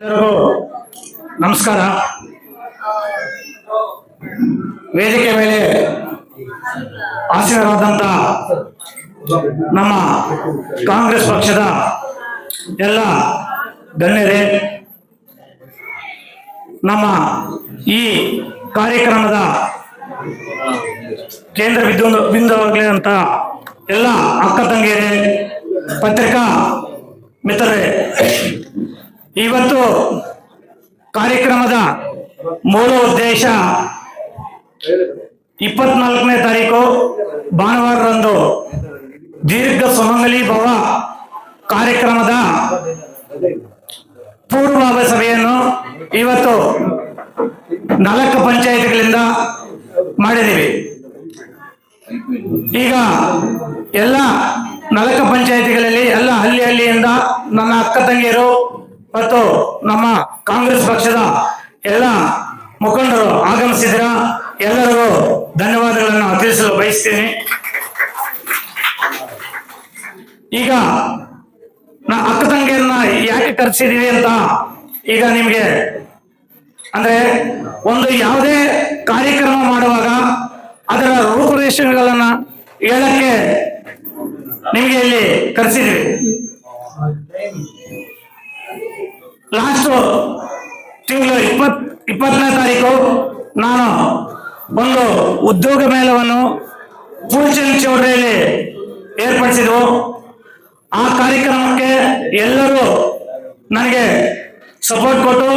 ಎಲ್ಲರಿಗೂ ನಮಸ್ಕಾರ. ವೇದಿಕೆ ಮೇಲೆ ಆಸೀನರಾದಂತ ನಮ್ಮ ಕಾಂಗ್ರೆಸ್ ಪಕ್ಷದ ಎಲ್ಲ ಗಣ್ಯರೇ, ನಮ್ಮ ಈ ಕಾರ್ಯಕ್ರಮದ ಕೇಂದ್ರ ಬಿಂದು ಬಿಂದುವಾಗಲಿದಂಥ ಎಲ್ಲ ಅಕ್ಕ ತಂಗಿಯರೇ ಪತ್ರಿಕಾ ಮಿತ್ರರೇ ಇವತ್ತು ಕಾರ್ಯಕ್ರಮದ ಮೂಲ ಉದ್ದೇಶ ಇಪ್ಪತ್ನಾಲ್ಕನೇ ತಾರೀಕು ಭಾನುವಾರದಂದು ದೀರ್ಘ ಸುಮಂಗಲಿ ಭವ ಕಾರ್ಯಕ್ರಮದ ಪೂರ್ವಭಾವಿ ಸಭೆಯನ್ನು ಇವತ್ತು ನಾಲ್ಕು ಪಂಚಾಯತ್ಗಳಿಂದ ಮಾಡಿದ್ದೀವಿ. ಈಗ ಎಲ್ಲ ನಾಲ್ಕು ಪಂಚಾಯತಿಗಳಲ್ಲಿ ಎಲ್ಲ ಹಳ್ಳಿ ಹಳ್ಳಿಯಿಂದ ನನ್ನ ಅಕ್ಕ ತಂಗಿಯರು ಮತ್ತು ನಮ್ಮ ಕಾಂಗ್ರೆಸ್ ಪಕ್ಷದ ಎಲ್ಲ ಮುಖಂಡರು ಆಗಮಿಸಿದ್ರ ಎಲ್ಲರಿಗೂ ಧನ್ಯವಾದಗಳನ್ನು ತಿಳಿಸಲು ಬಯಸ್ತೀನಿ. ಈಗ ನಾ ಅಕ್ಕ ತಂಗಿಯನ್ನ ಯಾಕೆ ಕರೆಸಿದೀವಿ ಅಂತ ಈಗ ನಿಮ್ಗೆ ಅಂದ್ರೆ ಒಂದು ಯಾವುದೇ ಕಾರ್ಯಕ್ರಮ ಮಾಡುವಾಗ ಅದರ ರೂಪುರೇಷೆಗಳನ್ನ ಹೇಳಕ್ಕೆ ನಿಮಗೆ ಇಲ್ಲಿ ಕರೆಸಿದ್ವಿ. ಲಾಸ್ಟ್ ತಿಂಗಳು ಇಪ್ಪತ್, ಇಪ್ಪತ್ತನೇ ತಾರೀಕು ನಾನು ಒಂದು ಉದ್ಯೋಗ ಮೇಳವನ್ನು ಪೂಲ್ಚಂದ್ ಚೌಡ್ರಿಯಲ್ಲಿ ಏರ್ಪಡಿಸಿದ್ವು ಆ ಕಾರ್ಯಕ್ರಮಕ್ಕೆ ಎಲ್ಲರೂ ನನಗೆ ಸಪೋರ್ಟ್ ಕೊಟ್ಟು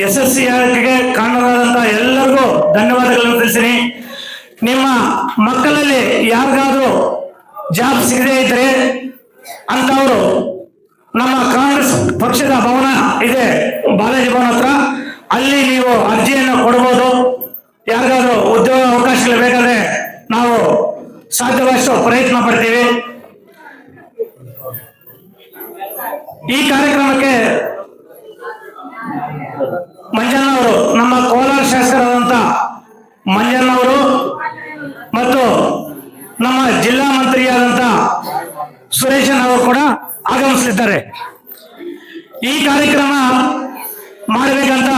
ಯಶಸ್ವಿಯಾಗಿಗೆ ಕಾರಣರಾದಂತ ಎಲ್ಲರಿಗೂ ಧನ್ಯವಾದಗಳನ್ನು ತಿಳಿಸ್ತೀನಿ. ನಿಮ್ಮ ಮಕ್ಕಳಲ್ಲಿ ಯಾರಿಗಾದ್ರೂ ಜಾಬ್ ಸಿಗದೇ ಇದ್ರೆ ಅಂತವರು ನಮ್ಮ ಕಾಂಗ್ರೆಸ್ ಪಕ್ಷದ ಭವನ ಇದೆ ಬಾಲಾಜಿ ಭವನ ಹತ್ರ. ಅಲ್ಲಿ ನೀವು ಅರ್ಜಿಯನ್ನು ಕೊಡಬಹುದು ಯಾರಿಗಾದ್ರೂ ಉದ್ಯೋಗ ಅವಕಾಶಗಳು ಬೇಕಾದ್ರೆ ನಾವು ಸಾಧ್ಯವಾದಷ್ಟು ಪ್ರಯತ್ನ ಪಡ್ತೀವಿ. ಈ ಕಾರ್ಯಕ್ರಮಕ್ಕೆ ಮಂಜಣ್ಣವರು ನಮ್ಮ ಕೋಲಾರ ಶಾಸಕರಾದಂತ ಮಂಜಣ್ಣವರು ಮತ್ತು ನಮ್ಮ ಜಿಲ್ಲಾ ಮಂತ್ರಿಯಾದಂತ ಸುರೇಶನ್ ಅವರು ಕೂಡ ಆಗಮಿಸಲಿದ್ದಾರೆ. ಈ ಕಾರ್ಯಕ್ರಮ ಮಾಡಬೇಕಂತ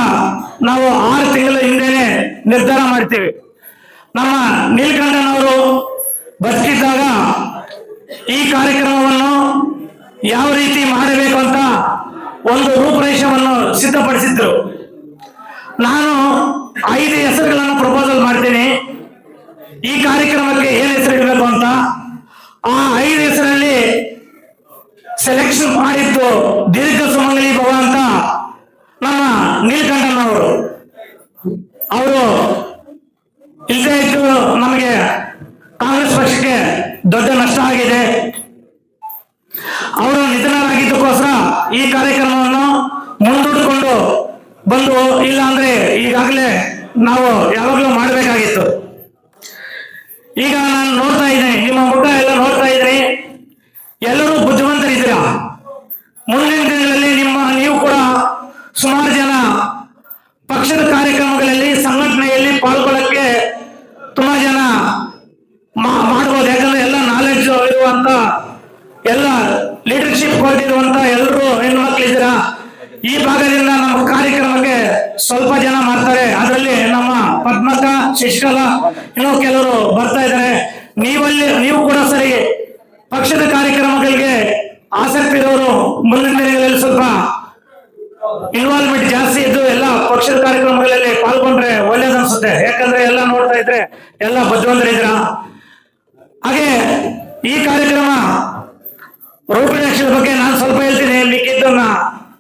ನಾವು ಆರು ತಿಂಗಳ ಹಿಂದೆನೆ ನಿರ್ಧಾರ ಮಾಡ್ತೀವಿ. ನಮ್ಮ ನೀಲ್ಕಂಠನವರು ಬದುಕಿದ್ದಾಗ ಈ ಕಾರ್ಯಕ್ರಮವನ್ನು ಯಾವ ರೀತಿ ಮಾಡಬೇಕು ಅಂತ ಒಂದು ರೂಪರೇಷವನ್ನು ಸಿದ್ಧಪಡಿಸಿದ್ರು. ನಾನು ಐದು ಹೆಸರುಗಳನ್ನು ಪ್ರಪೋಸಲ್ ಮಾಡ್ತೀನಿ. ಈ ಕಾರ್ಯಕ್ರಮಕ್ಕೆ ಏನು ಹೆಸರು ಇಡಬೇಕು ಅಂತ? ಆ ಐದು ಹೆಸರಲ್ಲಿ ಸೆಲೆಕ್ಷನ್ ಮಾಡಿತ್ತು ದೀರ್ಘ ಸುಮಂಗಲಿ ಭವ ಅಂತ ನಮ್ಮ ನೀಲಕಂಠನವರು. ಅವರು ಇಲ್ಲದೆ ಇದ್ದು ನಮಗೆ ಕಾಂಗ್ರೆಸ್ ಪಕ್ಷಕ್ಕೆ ದೊಡ್ಡ ನಷ್ಟ ಆಗಿದೆ. ಅವರು ನಿಧನರಾಗಿದ್ದಕ್ಕೋಸ್ಕರ ಈ ಕಾರ್ಯಕ್ರಮವನ್ನು ಮುಂದೂಡಿಕೊಂಡು ಬಂದು ಇಲ್ಲ ಅಂದ್ರೆ ಈಗಾಗಲೇ ನಾವು ಯಾವಾಗಲೂ ಮಾಡಬೇಕಾಗಿತ್ತು. ಈಗ ನಾನು ನೋಡ್ತಾ ಇದ್ದೇನೆ, ನಿಮ್ಮ ಮುಖ ಎಲ್ಲ ನೋಡ್ತಾ ಇದ್ದೀನಿ ಎಲ್ಲರೂ ಬುದ್ಧಿವಂತರಿದ್ದೀರಾ ಮುಂದಿನ ದಿನಗಳಲ್ಲಿ ನಿಮ್ಮ ನೀವು ಕೂಡ ಸುಮಾರು ಜನ ಪಕ್ಷದ ಕಾರ್ಯಕ್ರಮಗಳಲ್ಲಿ ಸಂಘಟನೆಯಲ್ಲಿ ಪಾಲ್ಗೊಳ್ಳಕ್ಕೆ ತುಂಬಾ ಜನ ಮಾ- ಮಾಡ್ಬೋದು ಯಾಕಂದ್ರೆ ಎಲ್ಲ ನಾಲೆಡ್ಜ್ ಇರುವಂತ ಎಲ್ಲ ಲೀಡರ್ಶಿಪ್ ಹೊಂದಿರುವಂತ ಎಲ್ಲರೂ ಹೆಣ್ಮಕ್ಳಿದ್ದೀರಾ ಈ ಭಾಗದಿಂದ ನಮ್ಮ ಕಾರ್ಯಕ್ರಮಕ್ಕೆ ಸ್ವಲ್ಪ ಜನ ಮಾಡ್ತಾರೆ. ಅದರಲ್ಲಿ ನಮ್ಮ ಪದ್ಮಕ ಶಿಶಲ ಇನ್ನೂ ಕೆಲವರು ಬರ್ತಾ ಇದ್ದಾರೆ. ನೀವಲ್ಲಿ ನೀವು ಕೂಡ ಸರಿ. ಪಕ್ಷದ ಕಾರ್ಯಕ್ರಮಗಳಿಗೆ ಆಸಕ್ತಿ ಇರೋರು ಮುಂದಿನ ದಿನಗಳಲ್ಲಿ ಸ್ವಲ್ಪ ಇನ್ವಾಲ್ವ್ಮೆಂಟ್ ಜಾಸ್ತಿ ಇದ್ದು ಎಲ್ಲ ಪಕ್ಷದ ಕಾರ್ಯಕ್ರಮಗಳಲ್ಲಿ ಪಾಲ್ಗೊಂಡ್ರೆ ಒಳ್ಳೇದನ್ಸುತ್ತೆ ಯಾಕಂದ್ರೆ ಎಲ್ಲ ನೋಡ್ತಾ ಇದ್ರೆ ಎಲ್ಲ ಬದ್ಧ ಹಾಗೆ ಈ ಕಾರ್ಯಕ್ರಮ ರೂಪರೇಕ್ಷದ ಬಗ್ಗೆ ನಾನು ಸ್ವಲ್ಪ ಹೇಳ್ತೀನಿ. ಮಿಕ್ಕಿದ್ದನ್ನ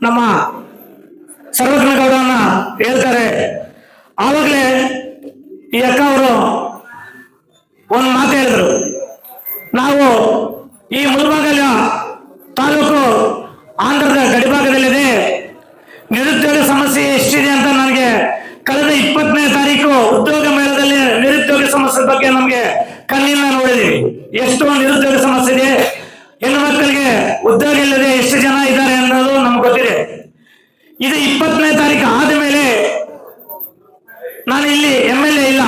ನಮ್ಮ ಸರ್ವಜ್ಞ ಗೌಡವನ್ನ ಹೇಳ್ತಾರೆ. ಆವಾಗಲೇ ಈ ಅಕ್ಕ ಅವರು ಒಂದು ಮಾತು ಹೇಳಿದ್ರು. ನಾವು ಈ ಮುಳಬಾಗಲ ತಾಲೂಕು ಆಂಧ್ರದ ಗಡಿಭಾಗದಲ್ಲಿದೆ ನಿರುದ್ಯೋಗ ಸಮಸ್ಯೆ ಎಷ್ಟಿದೆ ಅಂತ ನನಗೆ ಕಳೆದ ಇಪ್ಪತ್ತನೇ ತಾರೀಕು ಉದ್ಯೋಗ ಮೇಳದಲ್ಲಿ ನಿರುದ್ಯೋಗ ಸಮಸ್ಯೆ ಬಗ್ಗೆ ನಮಗೆ ಕಣ್ಣಿಂದ ನೋಡಿದೀವಿ ಎಷ್ಟು ನಿರುದ್ಯೋಗ ಸಮಸ್ಯೆ ಇದೆ ಹೆಣ್ಣು ಮಕ್ಕಳಿಗೆ ಉದ್ಯೋಗ ಇಲ್ಲದೆ ಎಷ್ಟು ಜನ ಇದ್ದಾರೆ ಅನ್ನೋದು ನಮ್ಗೆ ಗೊತ್ತಿದೆ ಇದು ಇಪ್ಪತ್ತನೇ ತಾರೀಕು ಆದಮೇಲೆ ನಾನು ಇಲ್ಲಿ ಎಂ ಎಲ್ ಎ ಇಲ್ಲ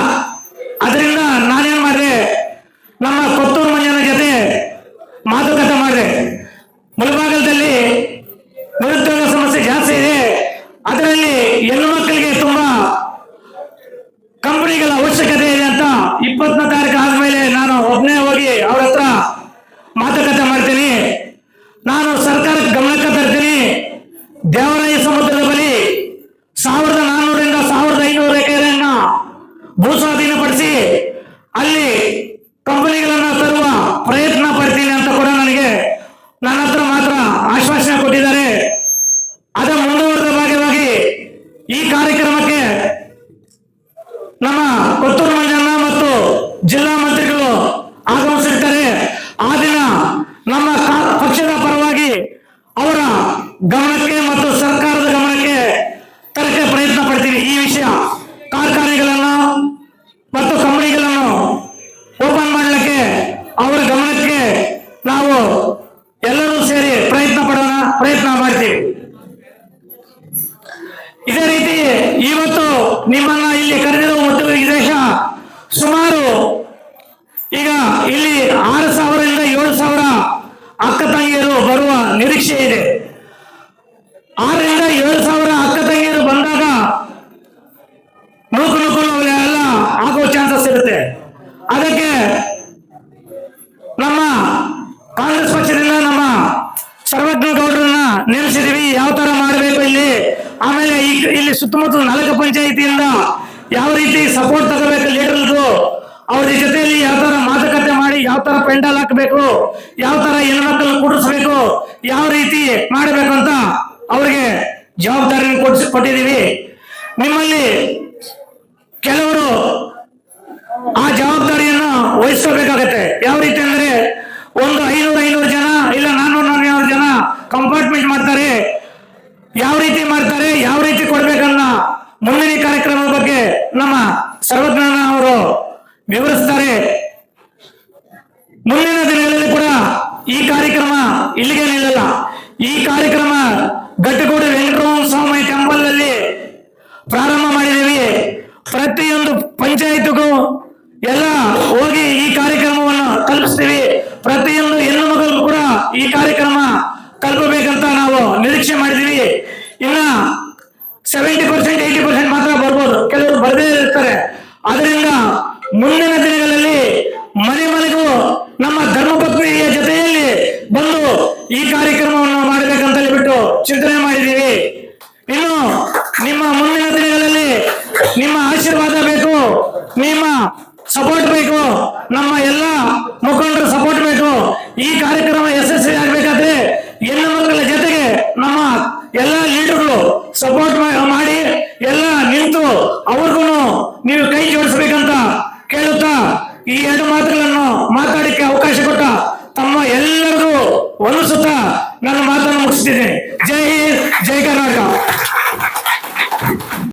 ಅದರಿಂದ ನಾನೇನ್ ಮಾಡಿದೆ ನಮ್ಮ ಕೊತ್ತೂರು ಮಂಜನ ಜೊತೆ ಮಾತುಕತೆ ಮಾಡಿದೆ ಮುಳಬಾಗಲದಲ್ಲಿ ನಿರುದ್ಯೋಗ ಸಮಸ್ಯೆ ಜಾಸ್ತಿ ಇದೆ ಮಲೈ ಸಮುದ್ರದ ಬಳಿ ಸಾವಿರದ ನಾನ್ನೂರಿಂದ ಸಾವಿರದ ಐನೂರು ಎಕರೆಯನ್ನ ಭೂಸ್ವಾಧೀನಪಡಿಸಿ ಅಲ್ಲಿ ಕಂಪನಿಗಳನ್ನ ತರುವ ಪ್ರಯತ್ನ ಪಡ್ತೀನಿ ಅಂತ ಕೂಡ ನನಗೆ ನನ್ನ ಹತ್ರ ಮಾತ್ರ ಆಶ್ವಾಸನೆ ಕೊಟ್ಟಿದ್ದಾರೆ. ಅದರ ಮುಂದುವರೆದ ಭಾಗವಾಗಿ ಈ ಕಾರ್ಯಕ್ರಮಕ್ಕೆ ನಮ್ಮ ಕೊತ್ತೂರು ಮಂಜಣ್ಣ ಮತ್ತು ಜಿಲ್ಲಾ ಮಂತ್ರಿಗಳು ಆಗಮಿಸಿರ್ತಾರೆ. ಆ ದಿನ ನಮ್ಮ ಪಕ್ಷದ ಪರವಾಗಿ ಅವರ ಗಮನಕ್ಕೆ ಮತ್ತು ಸರ್ಕಾರದ ಗಮನಕ್ಕೆ ತರಕ್ಕೆ ಪ್ರಯತ್ನ ಪಡ್ತೀವಿ ಈ ವಿಷಯ ಕಾರ್ಖಾನೆಗಳನ್ನು ಮತ್ತು ಕಂಪನಿಗಳನ್ನು ಓಪನ್ ಮಾಡಲಿಕ್ಕೆ ಅವರ ಗಮನಕ್ಕೆ ನಾವು ಎಲ್ಲರೂ ಸೇರಿ ಪ್ರಯತ್ನ ಪಡೋಣ ಪ್ರಯತ್ನ ಮಾಡ್ತೀವಿ. ಇದೇ ರೀತಿ ಇವತ್ತು ನಿಮ್ಮನ್ನ ಇಲ್ಲಿ ಕರೆದಿರುವ ಮತ್ತು ಉದ್ದೇಶ ಸುಮಾರು ಈಗ ಇಲ್ಲಿ ಆರು ಸಾವಿರದಿಂದ ಏಳು ಸಾವಿರ ಅಕ್ಕ ತಂಗಿಯರು ಬರುವ ನಿರೀಕ್ಷೆ ಇದೆ. ಆರರಿಂದ ಏಳು ಸಾವಿರ ಅಕ್ಕ ತಂಗಿಯರು ಬಂದಾಗ ನೂಕು ನೂಕು ಎಲ್ಲ ಆಗೋ ಚಾನ್ಸಸ್ ಇರುತ್ತೆ ಅದಕ್ಕೆ ನಮ್ಮ ಕಾಂಗ್ರೆಸ್ ಪಕ್ಷದಿಂದ ನಮ್ಮ ಸರ್ವಜ್ಞ ಗೌಡರನ್ನ ನೇಮಿಸಿದೀವಿ ಯಾವ ತರ ಮಾಡಬೇಕು ಇಲ್ಲಿ? ಆಮೇಲೆ ಇಲ್ಲಿ ಸುತ್ತಮುತ್ತ ನಾಲ್ಕು ಪಂಚಾಯಿತಿಯಿಂದ ಯಾವ ರೀತಿ ಸಪೋರ್ಟ್ ತಗೋಬೇಕು ಲೀಡರ್ದು ಅವ್ರ ಜೊತೆಯಲ್ಲಿ ಯಾವ ತರ ಮಾತುಕತೆ ಮಾಡಿ, ಯಾವ ತರ ಪೆಂಡಲ್ ಹಾಕಬೇಕು? ಯಾವ ತರ ಹೆಣ್ಮಕ್ಳನ್ನ ಕೂಡಿಸ್ಬೇಕು? ಯಾವ ರೀತಿ ಮಾಡಬೇಕು ಅಂತ ಅವ್ರಿಗೆ ಜವಾಬ್ದಾರಿಯನ್ನು ಕೊಡಿಸಿ ಕೊಟ್ಟಿದ್ದೀವಿ. ನಿಮ್ಮಲ್ಲಿ ಕೆಲವರು ಆ ಜವಾಬ್ದಾರಿಯನ್ನು ವಹಿಸಬೇಕಾಗತ್ತೆ ಯಾವ ರೀತಿ ಅಂದ್ರೆ ಒಂದು ಐನೂರು ಐನೂರು ಜನ, ಇಲ್ಲ ನಾನ್ನೂರು ನಾನ್ನೂರು ಜನ ಕಂಪಾರ್ಟ್ಮೆಂಟ್ ಮಾಡ್ತಾರೆ. ಯಾವ ರೀತಿ ಮಾಡ್ತಾರೆ, ಯಾವ ರೀತಿ ಕೊಡ್ಬೇಕನ್ನ ಮುಂದಿನ ಕಾರ್ಯಕ್ರಮದ ಬಗ್ಗೆ ನಮ್ಮ ಸರ್ವಜ್ಞಾನ ಅವರು ವಿವರಿಸ್ತಾರೆ. ಮುಂದಿನ ದಿನಗಳಲ್ಲಿ ಕೂಡ ಈ ಕಾರ್ಯಕ್ರಮ ಇಲ್ಲಿಗೆ ನಿಲ್ಲಲ್ಲ. ಈ ಕಾರ್ಯಕ್ರಮ ಗಟ್ಟಗೂಡು ವೆಂಕಟರಮಣ ಸ್ವಾಮಿ ಟೆಂಪಲ್ ಅಲ್ಲಿ ಪ್ರಾರಂಭ ಮಾಡಿದ್ದೀವಿ. ಪ್ರತಿಯೊಂದು ಪಂಚಾಯತ್ಗೂ ಎಲ್ಲ ಹೋಗಿ ಈ ಕಾರ್ಯಕ್ರಮವನ್ನು ತಲುಪಿಸ್ತೀವಿ ಪ್ರತಿಯೊಂದು ಹೆಣ್ಣು ಮಗಳಿಗೂ ಕೂಡ ಈ ಕಾರ್ಯಕ್ರಮ ತಲುಪಬೇಕಂತ ನಾವು ನಿರೀಕ್ಷೆ ಮಾಡಿದ್ದೀವಿ ಇನ್ನ ಸೆವೆಂಟಿ ಪರ್ಸೆಂಟ್ ಏಯ್ಟಿ ಪರ್ಸೆಂಟ್ ಮಾತ್ರ ಬರ್ಬೋದು. ಕೆಲವರು ಬರದೇ ಇರ್ತಾರೆ. ಅದರಿಂದ ನೀವು ಕೈ ಜೋಡಿಸ್ಬೇಕಂತ